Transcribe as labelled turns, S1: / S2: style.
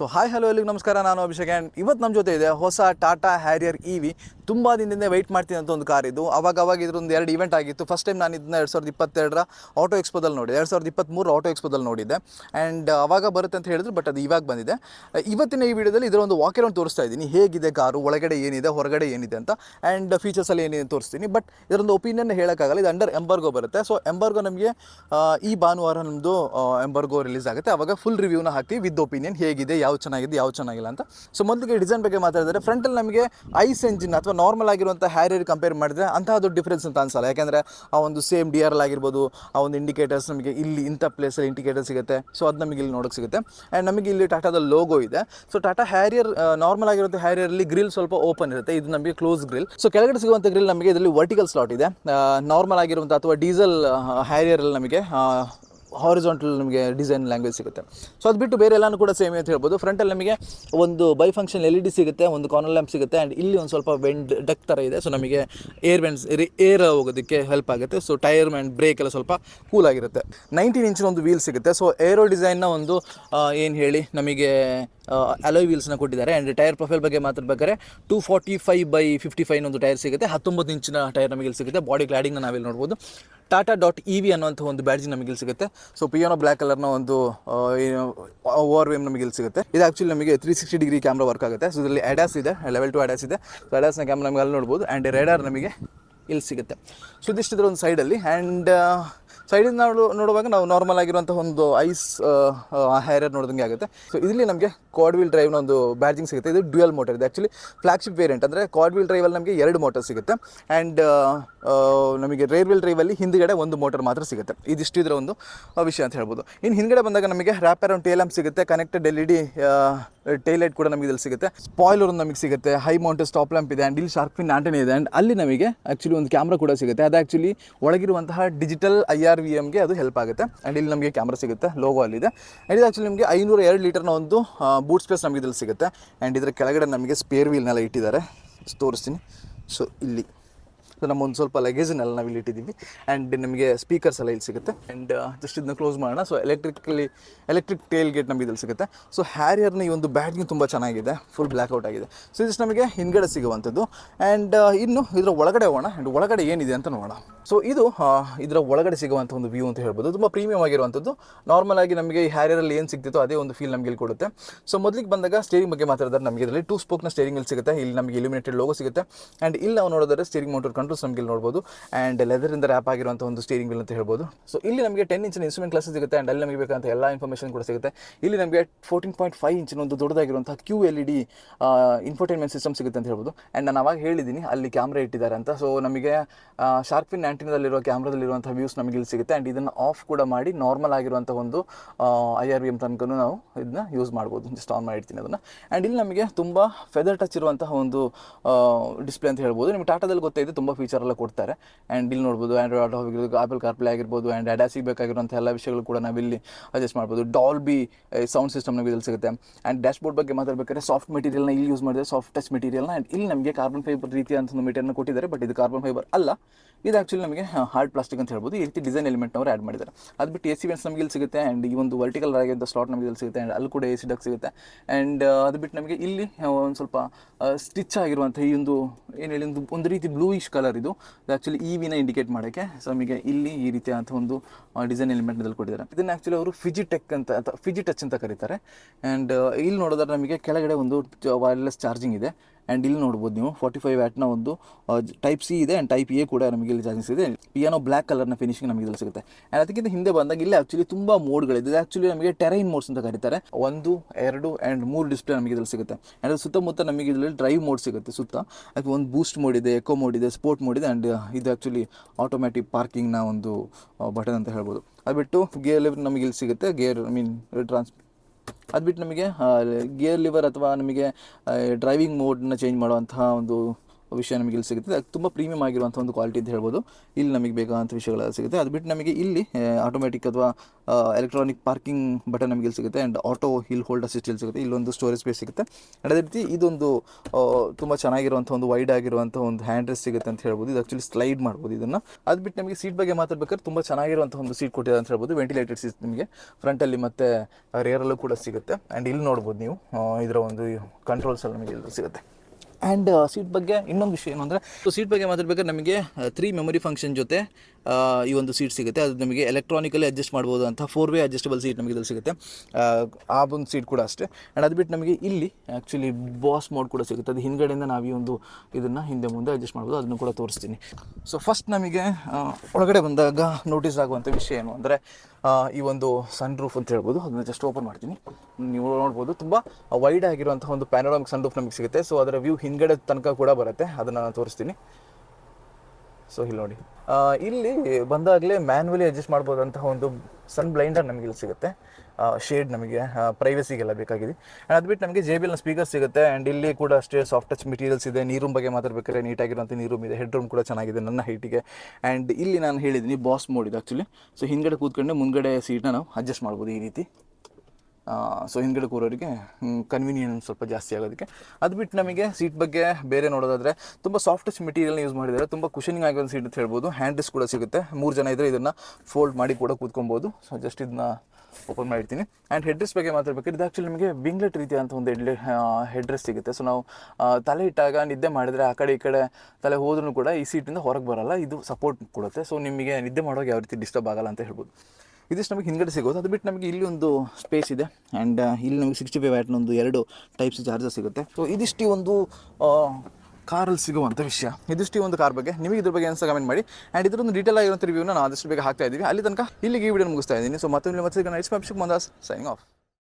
S1: So hi hello ಎಲ್ಲಿಗೆ ನಮಸ್ಕಾರ. ನಾನು ಅಭಿಷೇಕ್ ಆ್ಯಂಡ್ ಇವತ್ತು ನಮ್ಮ ಜೊತೆ ಇದೆ ಹೊಸ ಟಾಟಾ ಹ್ಯಾರಿಯರ್ ಇ ವಿ ತುಂಬ ದಿನದಿಂದ ವೆಯ್ಟ್ ಮಾಡ್ತೀನಿ ಅಂತ ಒಂದು ಕಾರ್ ಇದು. ಅವಾಗ ಅವಾಗ ಇದ್ರೊಂದು ಎರಡು ಇವೆಂಟ್ ಆಗಿತ್ತು. ಫಸ್ಟ್ ಟೈಮ್ ನಾನು ಇದನ್ನ ಎರಡು ಸಾವಿರದ ಇಪ್ಪತ್ತೆರಡರ ಆಟೋ ಎಕ್ಸ್ಪೋದಲ್ಲಿ ನೋಡಿದೆ. ಎರಡು ಸಾವಿರದ ಇಪ್ಪತ್ತ್ಮೂರು ಆಟೋ ಎಕ್ಸ್ಪೋದಲ್ಲಿ ನೋಡಿದ್ದೆ ಆ್ಯಂಡ್ ಅವಾಗ ಬರುತ್ತೆ ಅಂತ ಹೇಳಿದ್ರು ಬಟ್ ಅದು ಇವಾಗ ಬಂದಿದೆ. ಇವತ್ತಿನ ಈ ವಿಡಿಯೋದಲ್ಲಿ ಇದರ ಒಂದು ವಾಕ್ ಅರೌಂಡ್ ತೋರಿಸ್ತಾ ಇದ್ದೀನಿ. ಹೇಗಿದೆ ಕಾರು? ಒಳಗಡೆ ಏನಿದೆ? ಹೊರಗಡೆ ಏನಿದೆ ಅಂತ. ಆ್ಯಂಡ್ ಫೀಚರ್ಸಲ್ಲಿ ಏನಿದೆ ತೋರಿಸ್ತೀನಿ. ಬಟ್ ಇದರೊಂದು ಒಪಿನಿಯನ್ ಹೇಳೋಕ್ಕಾಗಲ್ಲ. ಇದು ಅಂಡರ್ ಎಂಬರ್ಗೋ ಬರುತ್ತೆ. ಸೊ ಎಂಬರ್ಗೋ ನಮಗೆ ಈ ಭಾನುವಾರ ನಮ್ಮದು ಎಂಬರ್ಗೋ ರಿಲೀಸ್ ಆಗುತ್ತೆ. ಅವಾಗ ಫುಲ್ ರಿವ್ಯೂನ ಹಾಕ್ತೀವಿ ವಿತ್ ಒಪಿನಿಯನ್ ಹೇಗಿದೆ? ಯಾವ ಚೆನ್ನಾಗಿದೆ ಯಾವ ಚೆನ್ನಾಗಿಲ್ಲ ಅಂತ. ಸೊ ಮೊದಲಿಗೆ ಡಿಸೈನ್ ಬಗ್ಗೆ ಮಾತಾಡಿದ್ರೆ ಫ್ರಂಟಲ್ಲಿ ನಮಗೆ ಐಸ್ ಎಂಜಿನ್ ಅಥವಾ ನಾರ್ಮಲ್ ಆಗಿರುವಂಥ ಹ್ಯಾರಿಯರ್ ಕಂಪೇರ್ ಮಾಡಿದ್ರೆ ಅಂತಹ ದೊಡ್ಡ ಡಿಫ್ರೆನ್ಸ್ ಅಂತ ಅನ್ಸಲ್ಲ. ಯಾಕೆಂದರೆ ಆ ಒಂದು ಸೇಮ್ ಡಿ ಆರ್ ಆಗಿರ್ಬೋದು, ಆ ಒಂದು ಇಂಡಿಕೇಟರ್ಸ್ ನಮಗೆ ಇಲ್ಲಿ ಇಂಥ ಪ್ಲೇಸಲ್ಲಿ ಇಂಡಿಕೇಟರ್ ಸಿಗುತ್ತೆ. ಸೊ ಅದು ನಮಗೆ ಇಲ್ಲಿ ನೋಡೋಕೆ ಸಿಗುತ್ತೆ. ಆ್ಯಂಡ್ ನಮಗೆ ಇಲ್ಲಿ ಟಾಟಾದ ಲೋಗೋ ಇದೆ. ಸೊ ಟಾಟಾ ಹ್ಯಾರಿಯರ್ ನಾರ್ಮಲ್ ಆಗಿರುವಂಥ ಹ್ಯಾರಿಯರಲ್ಲಿ ಗ್ರಿಲ್ ಸ್ವಲ್ಪ ಓಪನ್ ಇರುತ್ತೆ. ಇದು ನಮಗೆ ಕ್ಲೋಸ್ ಗ್ರಿಲ್ ಸೊ ಕೆಳಗಡೆ ಸಿಗುವಂಥ ಗ್ರಿಲ್ ನಮಗೆ ಇದರಲ್ಲಿ ವರ್ಟಿಕಲ್ ಸ್ಲಾಟ್ ಇದೆ. ನಾರ್ಮಲ್ ಆಗಿರುವಂಥ ಅಥವಾ ಡೀಸೆಲ್ ಹ್ಯಾರಿಯರಲ್ಲಿ ನಮಗೆ ಹಾರಿಜಾಂಟಲ್ ನಮಗೆ ಡಿಸೈನ್ ಲ್ಯಾಂಗ್ವೇಜ್ ಸಿಗುತ್ತೆ. ಸೊ ಅದು ಬಿಟ್ಟು ಬೇರೆ ಎಲ್ಲನೂ ಕೂಡ ಸೇಮ್ ಅಂತ ಹೇಳ್ಬೋದು. ಫ್ರಂಟಲ್ಲಿ ನಮಗೆ ಒಂದು bi function L E D ಸಿಗುತ್ತೆ, ಒಂದು ಕಾರ್ನರ್ ಲ್ಯಾಂಪ್ ಸಿಗುತ್ತೆ ಆ್ಯಂಡ್ ಇಲ್ಲಿ ಒಂದು ಸ್ವಲ್ಪ ವೆಂಡ್ ಡಕ್ ಥರ ಇದೆ. ಸೊ ನಮಗೆ ಏರ್ ವೆಂಡ್ಸ್ ಏರ್ ಹೋಗೋದಕ್ಕೆ ಹೆಲ್ಪ್ ಆಗುತ್ತೆ. ಸೊ ಟೈರ್ ಆ್ಯಂಡ್ ಬ್ರೇಕ್ ಎಲ್ಲ ಸ್ವಲ್ಪ ಕೂಲ್ ಆಗಿರುತ್ತೆ. ನೈನ್ಟೀನ್ ಇಂಚಿನ ಒಂದು ವೀಲ್ ಸಿಗುತ್ತೆ. ಸೊ ಏರೋ ಡಿಸೈನ್ನ ಒಂದು ಏನು ಹೇಳಿ ನಮಗೆ ಅಲೋಯ್ ವೀಲ್ಸ್ನ ಕೊಟ್ಟಿದ್ದಾರೆ. ಆ್ಯಂಡ್ ಟೈರ್ ಪ್ರೊಫೈಲ್ ಬಗ್ಗೆ ಮಾತಾಡ್ಬೇಕಾದ್ರೆ two forty five by fifty five ಒಂದು ಟೈರ್ ಸಿಗುತ್ತೆ. ಹತ್ತೊಂಬತ್ತು ಇಂಚಿನ ಟೈರ್ ನಮಗೆ ಸಿಗುತ್ತೆ. ಬಾಡಿ ಕ್ಲಾಡಿಂಗ್ನ ನಾವಿಲ್ಲಿ ನೋಡ್ಬೋದು. ಟಾಟಾ ಡಾಟ್ ಇ ವಿ ಅನ್ನುವಂಥ ಒಂದು ಬ್ಯಾಡ್ಜ್ ನಮಗೆ ಇಲ್ಲಿ ಸಿಗುತ್ತೆ. ಸೊ ಪಿಯೋನೋ ಬ್ಲ್ಯಾಕ್ ಕಲರ್ನ ಒಂದು ಓವರ್ ವೇಮ್ ನಮಗೆ ಸಿಗುತ್ತೆ. ಇದು ಆ್ಯಕ್ಚುಲಿ ನಮಗೆ three sixty degree camera work ಆಗುತ್ತೆ. ಸೊ ಇದರಲ್ಲಿ ಅಡ್ಯಾಸ್ ಇದೆ. ಲೆವೆಲ್ ಟು ಅಡ್ಯಾಸ್ ಇದೆ. ಸೊ ಅಡ್ಯಾಸ್ನ ಕ್ಯಾಮ್ರಾ ನಮಗೆ ಅಲ್ಲಿ ನೋಡ್ಬೋದು. ಆ್ಯಂಡ್ ರೇಡಾರ್ ನಮಗೆ ಇಲ್ಲಿ ಸಿಗುತ್ತೆ. ಸೊ ಇದಿಷ್ಟಿದ್ರ ಒಂದು ಸೈಡಲ್ಲಿ ಆ್ಯಂಡ್ ಸೈಡಿಂದ ನಾವು ನೋಡುವಾಗ ನಾವು ನಾರ್ಮಲ್ ಆಗಿರುವಂಥ ಒಂದು ಐಸ್ ಹೈರರ್ ನೋಡಿದಂಗೆ ಆಗುತ್ತೆ. ಸೊ ಇಲ್ಲಿ ನಮಗೆ ಕಾರ್ಡ್ ವೀಲ್ ಡ್ರೈವ್ನ ಒಂದು ಬ್ಯಾಡ್ಜಿಂಗ್ ಸಿಗುತ್ತೆ. ಇದು ಡ್ಯುಯಲ್ ಮೋಟರ್ ಇದೆ. ಆ್ಯಕ್ಚುಲಿ ಫ್ಲಾಗ್ಶಿಪ್ ವೇರಿಯಂಟ್ ಅಂದರೆ ಕಾರ್ಡ್ ವೀಲ್ ಡ್ರೈವಲ್ಲಿ ನಮಗೆ ಎರಡು ಮೋಟರ್ ಸಿಗುತ್ತೆ. ಆ್ಯಂಡ್ ನಮಗೆ ರೇರ್ ವೀಲ್ ಡ್ರೈವಲ್ಲಿ ಹಿಂದ್ಗಡೆ ಒಂದು ಮೋಟರ್ ಮಾತ್ರ ಸಿಗುತ್ತೆ. ಇದಿಷ್ಟು ಇದರ ಒಂದು ವಿಷಯ ಅಂತ ಹೇಳ್ಬೋದು. ಇನ್ನು ಹಿಂದ್ಗಡೆ ಬಂದಾಗ ನಮಗೆ ರ್ಯಾಪ್ ಅರೌಂಡ್ ಟೇಲ್ ಲ್ಯಾಂಪ್ ಸಿಗುತ್ತೆ. Connected L E D taillight ಕೂಡ ನಮಗೆ ಇಲ್ಲಿ ಸಿಗುತ್ತೆ. ಸ್ಪಾಯ್ಲರ್ ನಮಗೆ ಸಿಗುತ್ತೆ. ಹೈ ಮೌಂಟೆಡ್ ಸ್ಟಾಪ್ ಲ್ಯಾಂಪ್ ಇದೆ. ಆ್ಯಂಡ್ ಇಲ್ಲಿ ಶಾರ್ಪಿನ್ ಆಂಟನಿ ಇದೆ. ಆ್ಯಂಡ್ ಅಲ್ಲಿ ನಮಗೆ ಆ್ಯಕ್ಚುಲಿ ಒಂದು ಕ್ಯಾಮ್ರಾ ಕೂಡ ಸಿಗುತ್ತೆ. ಅದು ಆ್ಯಕ್ಚುಲಿ ಒಳಗಿರುವಂತಹ ಡಿಜಿಟಲ್ ಐ ಆರ್ ವಿ ಎಮ್ಗೆ ಅದು ಹೆಲ್ಪ್ ಆಗುತ್ತೆ. ಆ್ಯಂಡ್ ಇಲ್ಲಿ ನಮಗೆ ಕ್ಯಾಮ್ರಾ ಸಿಗುತ್ತೆ ಲೋಗೋ ಅಲ್ಲಿದೆ. ಆ್ಯಂಡ್ ಇದು ಆ್ಯಕ್ಚುಲಿ ನಿಮಗೆ ಐನೂರ ಎರಡು ಲೀಟರ್ನ ಒಂದು ಬೂಟ್ ಸ್ಪೇಸ್ ನಮಗೆ ಇದ್ರಲ್ಲಿ ಸಿಗುತ್ತೆ. ಆ್ಯಂಡ್ ಇದರ ಕೆಳಗಡೆ ನಮಗೆ ಸ್ಪೇರ್ ವೀಲ್ನೆಲ್ಲ ಇಟ್ಟಿದ್ದಾರೆ. ತೋರಿಸ್ತೀನಿ. ಸೊ ಇಲ್ಲಿ. ಸೊ ನಮ್ಮ ಒಂದು ಸ್ವಲ್ಪ ಲಗೇಜನ್ನೆಲ್ಲ ನಾವು ಇಲ್ಲಿ ಇಟ್ಟಿದ್ದೀವಿ ಆ್ಯಂಡ್ ನಿಮಗೆ ಸ್ಪೀಕರ್ಸ್ ಎಲ್ಲ ಇಲ್ಲಿ ಸಿಗುತ್ತೆ. ಆ್ಯಂಡ್ ಜಸ್ಟ್ ಇದನ್ನ ಕ್ಲೋಸ್ ಮಾಡೋಣ. So electrically electric tail gate ನಮಗೆ ಇದ್ರಲ್ಲಿ ಸಿಗುತ್ತೆ. ಸೊ ಹ್ಯಾರಿಯರ್ನ ಈ ಒಂದು ಬ್ಯಾಟ್ಗೆ ತುಂಬ ಚೆನ್ನಾಗಿದೆ. ಫುಲ್ ಬ್ಲ್ಯಾಕ್ಔಟ್ ಆಗಿದೆ. ಸೊ ಇದಿಷ್ಟು ನಮಗೆ ಹಿಂದ್ಗಡೆ ಸಿಗುವಂಥದ್ದು. ಆ್ಯಂಡ್ ಇನ್ನು ಇದರ ಒಳಗಡೆ ಹೋಗೋಣ. ಆ್ಯಂಡ್ ಒಳಗಡೆ ಏನಿದೆ ಅಂತ ನೋಡೋಣ. ಸೊ ಇದು ಇದರ ಒಳಗಡೆ ಸಿಗುವಂಥ ಒಂದು ವ್ಯೂ ಅಂತ ಹೇಳ್ಬೋದು. ತುಂಬ ಪ್ರೀಮಿಯಂ ಆಗಿರುವಂಥದ್ದು. ನಾರ್ಮಲ್ ಆಗಿ ನಮಗೆ ಈ ಹ್ಯಾರಿಯರಲ್ಲಿ ಏನು ಸಿಗ್ತಿತ್ತೋ ಅದೇ ಒಂದು ಫೀಲ್ ನಮಗೆ ಇಲ್ಲಿ ಕೊಡುತ್ತೆ. ಸೊ ಮೊದಲಿಗೆ ಬಂದಾಗ ಸ್ಟೇರಿಂಗ್ ಬಗ್ಗೆ ಮಾತಾಡಿದ್ರೆ ನಮಗೆ ಇದರಲ್ಲಿ ಟೂ ಸ್ಪೋಕ್ನ ಸ್ಟೇರಿಂಗ್ ಇಲ್ಲಿ ಸಿಗುತ್ತೆ. ಇಲ್ಲಿ ನಮಗೆ ಇಲ್ಯುಮಿನೇಟೆಡ್ ಲೋಗೋ ಸಿಗುತ್ತೆ. ಆ್ಯಂಡ್ ಇಲ್ಲಿ ನಾವು ನೋಡಿದ್ರೆ ಸ್ಟೇರಿಂಗ್ ಮೋಟರ್ ಕಂಟ್ರೋಲ್ಸ್ ನಮಗೆ ಇಲ್ಲಿ ನೋಡ್ಬೋದು ಆ್ಯಂಡ್ ಲೆದರಿಂದ ರ್ಯಾಪ್ ಆಗಿರುವಂಥ ಒಂದು ಸ್ಟೀರಿಂಗ್ ವೀಲ್ ಅಂತ ಹೇಳ್ಬೋದು. ಸೊ ಇಲ್ಲಿ ನಮಗೆ ಟೆನ್ ಇಂಚಿನ ಇನ್ಸ್ಟ್ರೂಮೆಂಟ್ ಕ್ಲಾಸ್ ಸಿಗುತ್ತೆ ಆ್ಯಂಡ್ ಅಲ್ಲಿ ನಮಗೆ ಬೇಕಂತ ಎಲ್ಲ ಇನ್ಫಾರ್ಮೇಷನ್ ಕೂಡ ಸಿಗುತ್ತೆ. ಇಲ್ಲಿ ನಮಗೆ ಫೋರ್ಟೀನ್ ಪಾಯಿಂಟ್ ಫೈವ್ ಇಂಚಿನ ಒಂದು ದೊಡ್ಡದಾಗಿರುವಂಥ Q L E D infotainment system ಸಿಗುತ್ತೆ ಅಂತ ಹೇಳ್ಬೋದು. ಆ್ಯಂಡ್ ನಾನು ಅವಾಗ ಹೇಳಿದ್ದೀನಿ ಅಲ್ಲಿ ಕ್ಯಾಮ್ರಾ ಇಟ್ಟಿದ್ದಾರೆ ಅಂತ. ಸೊ ನಮಗೆ ಶಾರ್ಪಿನ್ ಆ್ಯಂಟಿನದಲ್ಲಿರುವ ಕ್ಯಾಮ್ರಾದಲ್ಲಿರುವಂಥ ವ್ಯೂಸ್ ನಮಗೆ ಇಲ್ಲಿ ಸಿಗುತ್ತೆ ಆ್ಯಂಡ್ ಇದನ್ನು ಆಫ್ ಕೂಡ ಮಾಡಿ ನಾರ್ಮಲ್ ಆಗಿರುವಂಥ ಒಂದು ಐ ಆರ್ ವಿ ಎಂ ತನಕ ನಾವು ಇದನ್ನ ಯೂಸ್ ಮಾಡ್ಬೋದು. ಜಸ್ಟ್ ಆನ್ ಮಾಡಿರ್ತೀನಿ ಅದನ್ನು. ಆ್ಯಂಡ್ ಇಲ್ಲಿ ನಮಗೆ ತುಂಬ ಫೆದರ್ ಟಚ್ ಇರುವಂತಹ ಒಂದು ಡಿಸ್ಪ್ಲೇ ಅಂತ ಹೇಳ್ಬೋದು. ನಿಮ್ಗೆ ಟಾಟಾದಲ್ಲಿ ಗೊತ್ತಾಯಿತು ತುಂಬ ಫೀಚರ್ ಎಲ್ಲ ಕೊಡ್ತಾರೆ. ಆ್ಯಂಡ್ ಇಲ್ಲಿ ನೋಡ್ಬೋದು ಆ್ಯಂಡ್ರಾಯ್ಡ್ ಆಟೋ ಆಗಿರ್ಬೋದು ಆಪಲ್ ಕಾರ್ಪ್ಲೇ ಆಗಿರ್ಬೋದು ಆ್ಯಂಡ್ ಡಾಟಾ ಬೇಕಾಗಿರುವಂಥ ಎಲ್ಲ ವಿಷಯಗಳು ಕೂಡ ನಾವಿಲ್ಲಿ ಅಡ್ಜಸ್ಟ್ ಮಾಡ್ಬೋದು. ಡಾಲ್ ಬಿ ಸೌಂಡ್ ಸಿಸ್ಟಮ್ ನಮಗೆ ಇಲ್ಲಿ ಸಿಗುತ್ತೆ. ಆ್ಯಂಡ್ ಡ್ಯಾಶ್ಬೋರ್ಡ್ ಬಗ್ಗೆ ಮಾತಾಡಬೇಕಾದ್ರೆ ಸಾಫ್ಟ್ ಮೆಟೀರಿಯಲ್ನ ಇಲ್ಲಿ ಯೂಸ್ ಮಾಡಿದರೆ ಸಾಫ್ಟ್ ಟಚ್ ಮೆಟೀರಿಯಲ್ನ ಆ್ಯಂಡ್ ಇಲ್ಲಿ ನಮಗೆ ಕಾರ್ಬನ್ ಫೈಬರ್ ರೀತಿಯಂಥ ಒಂದು ಮೆಟೀರಿಯಲ್ನ ಕೊಟ್ಟಿದ್ದಾರೆ ಬಟ್ ಇದು ಕಾರ್ಬನ್ ಫೈಬರ್ ಅಲ್ಲ. ಇದು ಆ್ಯಕ್ಚುಲಿ ನಮಗೆ ಹಾರ್ಡ್ ಪ್ಲಾಸ್ಟಿಕ್ ಅಂತ ಹೇಳ್ಬೋದು. ಈ ರೀತಿ ಡಿಸೈನ್ ಎಲಿಮೆಂಟ್ನವರು ಆ್ಯಡ್ ಮಾಡಿದ್ದಾರೆ. ಅದು ಬಿಟ್ಟು ಎ ಸಿ ವೆನ್ಸ್ ನಮಗೆ ಇಲ್ಲಿ ಸಿಗುತ್ತೆ ಆ್ಯಂಡ್ ಈ ಒಂದು ವರ್ಟಿಕಲ್ ಆಗಿದ್ದ ಸ್ಲಾಟ್ ನಮಗೆ ಇಲ್ಲಿ ಸಿಗುತ್ತೆ ಆ್ಯಂಡ್ ಅಲ್ಲಿ ಕೂಡ ಎ ಸಿ ಡಕ್ ಸಿಗುತ್ತೆ. ಆ್ಯಂಡ್ ಅದು ಬಿಟ್ಟು ನಮಗೆ ಇಲ್ಲಿ ಒಂದು ಸ್ವಲ್ಪ ಸ್ಟಿಚ್ ಆಗಿರುವಂಥ ಈ ಒಂದು ಏನು ಹೇಳಿ, ಒಂದು ಒಂದು ರೀತಿ ಬ್ಲೂಯಿಶ್ ಕಲರ್ ಇದು. ಆ್ಯಕ್ಚುಲಿ ಈ ವಿನ ಇಂಡಿಕೇಟ್ ಮಾಡೋಕ್ಕೆ ಸೊ ನಮಗೆ ಇಲ್ಲಿ ಈ ರೀತಿಯಾದಂಥ ಒಂದು ಡಿಸೈನ್ ಎಲಿಮೆಂಟ್ನಲ್ಲಿ ಕೊಟ್ಟಿದ್ದಾರೆ. ಇದನ್ನು ಆ್ಯಕ್ಚುಲಿ ಅವರು ಫಿಜಿಟೆಕ್ ಅಂತ, ಅಥವಾ ಫಿಜಿ ಟಚ್ ಅಂತ ಕರೀತಾರೆ. ಆ್ಯಂಡ್ ಇಲ್ಲಿ ನೋಡಿದ್ರೆ ನಮಗೆ ಕೆಳಗಡೆ ಒಂದು ವೈರ್ಲೆಸ್ ಚಾರ್ಜಿಂಗ್ ಇದೆ. ಆ್ಯಂಡ್ ಇಲ್ಲಿ ನೋಡ್ಬೋದು ನೀವು ಫಾರ್ಟಿ ಫೈವ್ ವ್ಯಾಟ್ನ ಒಂದು ಟೈಪ್ ಸಿ ಇದೆ ಆ್ಯಂಡ್ ಟೈಪ್ ಎ ಕೂಡ ನಮಗೆ ಇಲ್ಲಿ ಚಾರ್ಜಿಂಗ್ಸ್ ಇದೆ. ಪಿಯಾನೋ ಬ್ಲ್ಯಾಕ್ ಕಲರ್ನ ಫಿನಿಶಿಂಗ್ ನಮಗೆ ಇಲ್ಲಿ ಸಿಗುತ್ತೆ. ಆ್ಯಂಡ್ ಅದಕ್ಕಿಂತ ಹಿಂದೆ ಬಂದಾಗ ಇಲ್ಲಿ ಆ್ಯಕ್ಚುಲಿ ತುಂಬ ಮೋಡ್ಗಳಿದೆ ಆ್ಯಕ್ಚುಲಿ ನಮಗೆ ಟೆರೈನ್ ಮೋಡ್ಸ್ ಅಂತ ಕರೀತಾರೆ. ಒಂದು, ಎರಡು ಆ್ಯಂಡ್ ಮೂರು ಡಿಸ್ಪ್ಲೇ ನಮಗೆ ಇದರಲ್ಲಿ ಸಿಗುತ್ತೆ. ಆ್ಯಂಡ್ ಸುತ್ತಮುತ್ತ ನಮಗೆ ಇದರಲ್ಲಿ ಡ್ರೈವ್ ಮೋಡ್ ಸಿಗುತ್ತೆ ಸುತ್ತ. ಅದಕ್ಕೆ ಒಂದು ಬೂಸ್ಟ್ ಮೋಡ್ ಇದೆ ಎಕೋ ಮೋಡ್ ಇದೆ ಸ್ಪೋರ್ಟ್ ಮೋಡ್ ಇದೆ ಆ್ಯಂಡ್ ಇದು ಆ್ಯಕ್ಚುಲಿ ಆಟೋಮ್ಯಾಟಿಕ್ ಪಾರ್ಕಿಂಗ್ನ ಒಂದು ಬಟನ್ ಅಂತ ಹೇಳ್ಬೋದು. ಅದು ಬಿಟ್ಟು ಗೇರ್ ಲೆವೆಲ್ ನಮಗೆ ಇಲ್ಲಿ ಸಿಗುತ್ತೆ. ಗೇರ್ ಐ ಮೀನ್ ಟ್ರಾನ್ಸ್ ಅದು ಬಿಟ್ಟು ನಮಗೆ ಗಿಯರ್ ಲಿವರ್ ಅಥವಾ ನಮಗೆ ಡ್ರೈವಿಂಗ್ ಮೋಡ್ನ ಚೇಂಜ್ ಮಾಡುವಂತಹ ಒಂದು ವಿಷಯ ನಮಗೆ ಇಲ್ಲಿ ಸಿಗುತ್ತೆ. ಅದು ತುಂಬ ಪ್ರೀಮಿಯಂ ಆಗಿರುವಂಥ ಒಂದು ಕ್ವಾಲಿಟಿ ಅಂತ ಹೇಳ್ಬೋದು. ಇಲ್ಲಿ ನಮಗೆ ಬೇಕಾದಂಥ ವಿಷಯಗಳೆಲ್ಲ ಸಿಗುತ್ತೆ. ಅದು ಬಿಟ್ಟು ನಮಗೆ ಇಲ್ಲಿ ಆಟೋಮೆಟಿಕ್ ಅಥವಾ ಎಲೆಕ್ಟ್ರಾನಿಕ್ ಪಾರ್ಕಿಂಗ್ ಬಟನ್ ನಮಗೆ ಇಲ್ಲಿ ಸಿಗುತ್ತೆ and auto hill hold assist ಇಲ್ಲಿ ಸಿಗುತ್ತೆ. ಇಲ್ಲೊಂದು ಸ್ಟೋರೇಜ್ ಸ್ಪೇಸ್ ಸಿಗುತ್ತೆ. ಅದೇ ರೀತಿ ಇದೊಂದು ತುಂಬ ಚೆನ್ನಾಗಿರುವಂಥ ಒಂದು ವೈಡ್ ಆಗಿರುವಂಥ ಒಂದು ಹ್ಯಾಂಡ್ ರೆಸ್ಟ್ ಸಿಗುತ್ತೆ ಅಂತ ಹೇಳ್ಬೋದು. ಇದು ಆ್ಯಕ್ಚುಲಿ ಸ್ಲೈಡ್ ಮಾಡ್ಬೋದು ಇದನ್ನು. ಅದು ಬಿಟ್ಟು ನಮಗೆ ಸೀಟ್ ಬಗ್ಗೆ ಮಾತಾಡ್ಬೇಕಾದ್ರೆ ತುಂಬ ಚೆನ್ನಾಗಿರುವಂಥ ಒಂದು ಸೀಟ್ ಕೊಟ್ಟಿದೆ ಅಂತ ಹೇಳ್ಬೋದು. ವೆಂಟಿಲೇಟೆಡ್ ಸೀಟ್ ನಿಮಗೆ. ಫ್ರಂಟಲ್ಲಿ ಮತ್ತು ರೇರಲ್ಲೂ ಕೂಡ ಸಿಗುತ್ತೆ. ಆ್ಯಂಡ್ ಇಲ್ಲಿ ನೋಡ್ಬೋದು ನೀವು ಇದರ ಒಂದು ಕಂಟ್ರೋಲ್ಸ್ ಎಲ್ಲ ನಮಗೆ ಇಲ್ಲಿ ಸಿಗುತ್ತೆ. ಆ್ಯಂಡ್ ಸೀಟ್ ಬಗ್ಗೆ ಇನ್ನೊಂದು ವಿಷಯ ಏನು ಅಂದರೆ ಸೊ ಸೀಟ್ ಬಗ್ಗೆ ಮಾತಾಡ್ಬೇಕಾದ್ರೆ ನಮಗೆ ತ್ರೀ ಮೆಮೊರಿ ಫಂಕ್ಷನ್ ಜೊತೆ ಈ ಒಂದು ಸೀಟ್ ಸಿಗುತ್ತೆ. ಅದು ನಮಗೆ ಎಲೆಕ್ಟ್ರಾನಿಕಲಿ ಅಡ್ಜಸ್ಟ್ ಮಾಡ್ಬೋದು ಅಂತ ಫೋರ್ ವೇ ಅಡ್ಜಸ್ಟಬಲ್ ಸೀಟ್ ನಮಗೆ ಇದ್ರಲ್ಲಿ ಸಿಗುತ್ತೆ. ಆ, ಆ ಒಂದು ಸೀಟ್ ಕೂಡ ಅಷ್ಟೇ. ಆ್ಯಂಡ್ ಅದು ಬಿಟ್ಟು ನಮಗೆ ಇಲ್ಲಿ ಆ್ಯಕ್ಚುಲಿ ಬಾಸ್ ಮೋಡ್ ಕೂಡ ಸಿಗುತ್ತೆ. ಅದು ಹಿಂದ್ಗಡೆಯಿಂದ ನಾವು ಈ ಒಂದು ಇದನ್ನು ಹಿಂದೆ ಮುಂದೆ ಅಡ್ಜಸ್ಟ್ ಮಾಡ್ಬೋದು. ಅದನ್ನು ಕೂಡ ತೋರಿಸ್ತೀನಿ. ಸೊ ಫಸ್ಟ್ ನಮಗೆ ಒಳಗಡೆ ಬಂದಾಗ ನೋಟಿಸ್ ಆಗುವಂಥ ವಿಷಯ ಏನು ಅಂದರೆ ಈ ಒಂದು ಸನ್ ರೂಫ್ ಅಂತ ಹೇಳ್ಬೋದು. ಅದನ್ನ ಜಸ್ಟ್ ಓಪನ್ ಮಾಡ್ತೀನಿ. ನೀವು ನೋಡ್ಬೋದು, ತುಂಬ ವೈಡ್ ಆಗಿರುವಂಥ ಒಂದು ಪ್ಯಾನೋರಾಮಿಕ್ ಸನ್ ರೂಫ್ ನಮಗೆ ಸಿಗುತ್ತೆ. ಸೊ ಅದರ ವ್ಯೂ ಹಿಂದ್ಗಡೆ ತನಕ ಕೂಡ ಬರುತ್ತೆ. ಅದನ್ನು ನಾನು ತೋರಿಸ್ತೀನಿ. ಸೊ ಇಲ್ಲಿ ನೋಡಿ. ಇಲ್ಲಿ ಬಂದಾಗಲೇ ಮ್ಯಾನ್ಯಲಿ ಅಡ್ಜಸ್ಟ್ ಮಾಡ್ಬೋದಂತಹ ಒಂದು ಸನ್ ಬ್ಲೈಂಡರ್ ನಮಗೆ ಇಲ್ಲಿ ಸಿಗುತ್ತೆ ಶೇಡ್ ನಮಗೆ ಪ್ರೈವಸಿಗೆಲ್ಲ ಬೇಕಾಗಿದೆ. ಆ್ಯಂಡ್ ಅದು ಬಿಟ್ಟು ನಮಗೆ ಜೆ ಬಿ ಎಲ್ನ ಸ್ಪೀಕರ್ ಸಿಗುತ್ತೆ. ಆ್ಯಂಡ್ ಇಲ್ಲಿ ಕೂಡ ಅಷ್ಟೇ ಸಾಫ್ಟ್ ಟಚ್ ಮೆಟೀರಿಯಲ್ಸ್ ಇದೆ. ನೀರೂಮ್ ಬಗ್ಗೆ ಮಾತಾಡ್ಬೇಕಾದ್ರೆ ನೀಟಾಗಿರುವಂಥ ನೀರೂಮ್ ಇದೆ. ಹೆಡ್ ರೂಮ್ ಕೂಡ ಚೆನ್ನಾಗಿದೆ ನನ್ನ ಹೈಟಿಗೆ ಆ್ಯಂಡ್ ಇಲ್ಲಿ ನಾನು ಹೇಳಿದ್ದೀನಿ ಬಾಸ್ ಮೋಡ್ ಇದೆ ಆ್ಯಕ್ಚುಲಿ ಸೊ ಹಿಂದ್ಗಡೆ ಕೂತ್ಕೊಂಡು ಮುಂದ್ಗಡೆ ಸೀಟ್ನ ನಾವು ಅಡ್ಜಸ್ಟ್ ಮಾಡ್ಬೋದು ಈ ರೀತಿ. ಸೊ ಹಿಂದ್ಗಡೆ ಕೂರೋರಿಗೆ ಕನ್ವೀನಿಯನ್ಸ್ ಸ್ವಲ್ಪ ಜಾಸ್ತಿ ಆಗೋದಕ್ಕೆ. ಅದು ಬಿಟ್ಟು ನಮಗೆ ಸೀಟ್ ಬಗ್ಗೆ ಬೇರೆ ನೋಡೋದಾದರೆ, ತುಂಬ ಸಾಫ್ಟೆಸ್ಟ್ ಮೆಟೀರಿಯಲ್ನ ಯೂಸ್ ಮಾಡಿದ್ದಾರೆ. ತುಂಬ ಕುಷನಿಂಗ್ ಆಗಿರೋ ಸೀಟ್ ಅಂತ ಹೇಳ್ಬೋದು. ಹ್ಯಾಂಡ್ ರೆಸ್ಟ್ ಕೂಡ ಸಿಗುತ್ತೆ. ಮೂರು ಜನ ಇದ್ದರೆ ಇದನ್ನು ಫೋಲ್ಡ್ ಮಾಡಿ ಕೂಡ ಕೂತ್ಕೊಬೋದು. ಸೊ ಜಸ್ಟ್ ಇದನ್ನ ಓಪನ್ ಮಾಡಿರ್ತೀನಿ. ಆ್ಯಂಡ್ ಹೆಡ್ ರೆಸ್ ಬಗ್ಗೆ ಮಾತಾಡ್ಬೇಕಾದ್ರೆ, ಇದು ಆ್ಯಕ್ಚುಲಿ ನಿಮಗೆ ವಿಂಗ್ಲೆಟ್ ಅಂತ ಒಂದು ಹೆಡ್ ಹೆಡ್ ರೆಸ್ ಸಿಗುತ್ತೆ. ಸೊ ನಾವು ತಲೆ ಇಟ್ಟಾಗ ನಿದ್ದೆ ಮಾಡಿದರೆ ಆ ಕಡೆ ಈ ಕಡೆ ತಲೆ ಹೋದ್ರೂ ಕೂಡ ಈ ಸೀಟಿಂದ ಹೊರಗೆ ಬರಲ್ಲ. ಇದು ಸಪೋರ್ಟ್ ಕೊಡುತ್ತೆ. ಸೊ ನಿಮಗೆ ನಿದ್ದೆ ಮಾಡುವಾಗ ಯಾವ ರೀತಿ ಡಿಸ್ಟರ್ಬ್ ಆಗಲ್ಲ ಅಂತ ಹೇಳ್ಬೋದು. ಇದಿಷ್ಟು ನಮಗೆ ಹಿಂದ್ಗಡೆ ಸಿಗೋದು. ಅದು ಬಿಟ್ಟು ನಮಗೆ ಇಲ್ಲಿ ಒಂದು ಸ್ಪೇಸ್ ಇದೆ. ಆ್ಯಂಡ್ ಇಲ್ಲಿ ನಮಗೆ ಸಿಕ್ಸ್ಟಿ ಫೈವ್ ವ್ಯಾಟ್ನ ಒಂದು ಎರಡು ಟೈಪ್ಸ್ ಚಾರ್ಜರ್ ಸಿಗುತ್ತೆ. ಸೊ ಇದಿಷ್ಟು ಒಂದು ಕಾರಲ್ಲಿ ಸಿಗುವಂಥ ವಿಷಯ. ಇದಿಷ್ಟು ಒಂದು ಕಾರ್ ಬಗ್ಗೆ. ನಿಮಗೆ ಇದ್ರ ಬಗ್ಗೆ ಅನ್ಸ ಕಮೆಂಟ್ ಮಾಡಿ. ಆ್ಯಂಡ್ ಒಂದು ಡೀಟೇಲ್ ಆಗಿರುವಂಥ ರಿವ್ಯೂನ ನಾನು ಆದಷ್ಟು ಬೇಗ ಹಾಕ್ತಾ ಇದ್ದೀವಿ. ಅಲ್ಲಿ ತನಕ ಇಲ್ಲಿಗೆ ಈ ವಿಡಿಯೋ ಮುಗಿಸ್ತಾ ಇದ್ದೀನಿ. ಸೊ ಮತ್ತೊಂದು ಮತ್ತೆ ನೈಟ್ಸ್ ಮಂದಾಸ್ ಸೈನಿಂಗ್ ಆಫ್